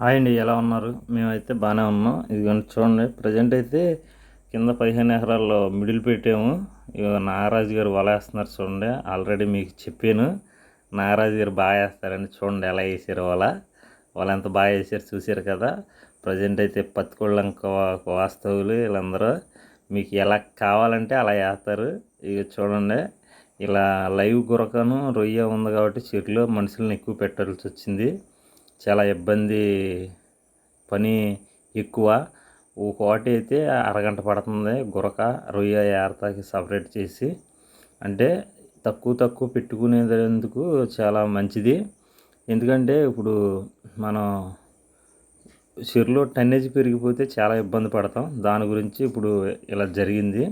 Hi అండి ఎలా ఉన్నారు? మేమైతే బాగానే ఉన్నాం. ఇదిగోండి చూడండి ప్రజెంట్ అయితే కింద పదిహేను ఎకరాల్లో మిడిల్ పెట్టాము. ఇక నాగరాజు గారు వల వేస్తున్నారు చూడండి ఆల్రెడీ మీకు చెప్పాను. నాగరాజు గారు బాగా వేస్తారండి చూడండి ఎలా వేసారు వల. వాళ్ళు ఎంత బాగా వేసారు చూసారు కదా. ప్రజెంట్ అయితే పత్తికొళ్ళంక వాస్తవులు వీళ్ళందరూ మీకు ఎలా కావాలంటే అలా వేస్తారు. ఇక చూడండి ఇలా లైవ్ గురకను రొయ్య ఉంది కాబట్టి చెట్లు మనుషులను ఎక్కువ పెట్టాల్సి వచ్చింది. చాలా ఇబ్బంది పని ఎక్కువ. ఒక అయితే అరగంట పడుతుంది. గురక రొయ్య ఏరతాకి సపరేట్ చేసి. అంటే తక్కువ తక్కువ పెట్టుకునేందుకు చాలా మంచిది. ఎందుకంటే ఇప్పుడు మనం చెరులో టన్నేజ్ పెరిగిపోతే చాలా ఇబ్బంది పడతాం. దాని గురించి ఇప్పుడు ఇలా జరిగింది.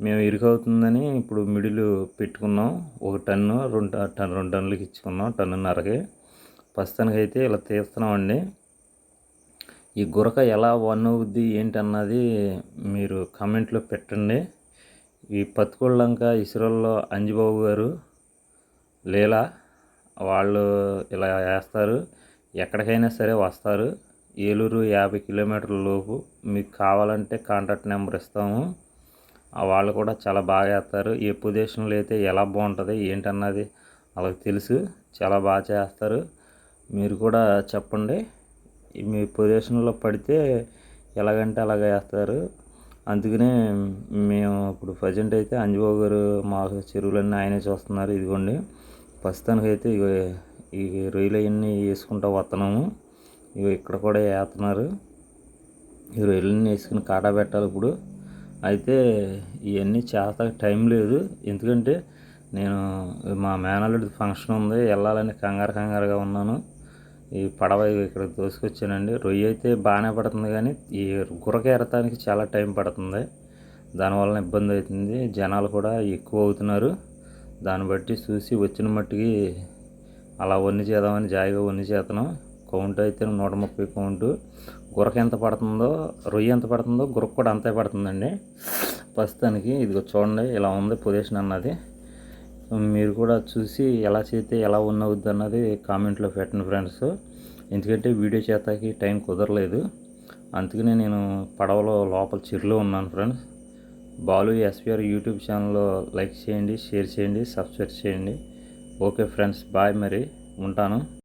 మేము ఇరుకవుతుందని ఇప్పుడు మిడిల్ పెట్టుకున్నాం. ఒక టన్ను రెండు టన్ రెండు టన్నులకి ఇచ్చుకున్నాం. టన్నున్నరకి. ప్రస్తుతానికి అయితే ఇలా తీస్తున్నామండి. ఈ గురక ఎలా వన్ అవుద్ది ఏంటన్నది మీరు కామెంట్లో పెట్టండి. ఈ పత్తికొళ్ళంక ఇసురల్లో అంజిబాబు గారు లీలా వాళ్ళు ఇలా వేస్తారు. ఎక్కడికైనా సరే వస్తారు. ఏలూరు యాభై కిలోమీటర్ల లోపు మీకు కావాలంటే కాంటాక్ట్ నెంబర్ ఇస్తాము. వాళ్ళు కూడా చాలా బాగా వేస్తారు. ఏ పొజిషన్లో అయితే ఎలా బాగుంటుంది ఏంటన్నది వాళ్ళకి తెలుసు. చాలా బాగా చేస్తారు. మీరు కూడా చెప్పండి. మీ పొజిషన్లో పడితే ఎలాగంటే అలాగ వేస్తారు అందుకనే మేము ఇప్పుడు ప్రజెంట్ అయితే అంజబాబు గారు మా చెరువులన్నీ ఆయనే చూస్తున్నారు. ఇదిగోండి. ప్రస్తుతానికి అయితే ఇక ఈ రొయ్యలు అవన్నీ వేసుకుంటూ వస్తున్నాము. ఇక ఇక్కడ కూడా వేస్తున్నారు. ఈ రొయ్యలన్నీ వేసుకుని కాటా పెట్టాలి ఇప్పుడు. అయితే ఇవన్నీ చేస్తా టైం లేదు. ఎందుకంటే నేను మా మేనల్లుడి ఫంక్షన్ ఉంది. వెళ్ళాలని కంగారు కంగారుగా ఉన్నాను. ఈ పడవ ఇక్కడ దోసుకొచ్చానండి. రొయ్య అయితే బాగానే పడుతుంది కానీ ఈ గురక ఎరతానికి చాలా టైం పడుతుంది. దానివల్ల ఇబ్బంది అవుతుంది. జనాలు కూడా ఎక్కువ అవుతున్నారు. దాన్ని బట్టి చూసి వచ్చిన మట్టికి అలా వన్ని చేద్దామని జాయిగా వన్ని చేతనం కౌంట్ అయితే నూట ముప్పై కౌంటు. గురక ఎంత పడుతుందో రొయ్య ఎంత పడుతుందో గురక కూడా అంతే పడుతుందండి. ప్రస్తుతానికి ఇదిగో చూడండి ఇలా ఉంది పొజిషన్ అన్నది. మీరు కూడా చూసి ఎలా చేస్తే ఎలా ఉన్నవుద్ది అన్నది కామెంట్లో పెట్టండి ఫ్రెండ్స్. ఎందుకంటే వీడియో చేతాకి టైం కుదరలేదు. అందుకనే నేను పడవలో లోపల చిరులో ఉన్నాను ఫ్రెండ్స్. బాలు ఎస్పిఆర్ యూట్యూబ్ ఛానల్లో లైక్ చేయండి షేర్ చేయండి సబ్స్క్రైబ్ చేయండి. ఓకే ఫ్రెండ్స్ బాయ్ మరి. ఉంటాను.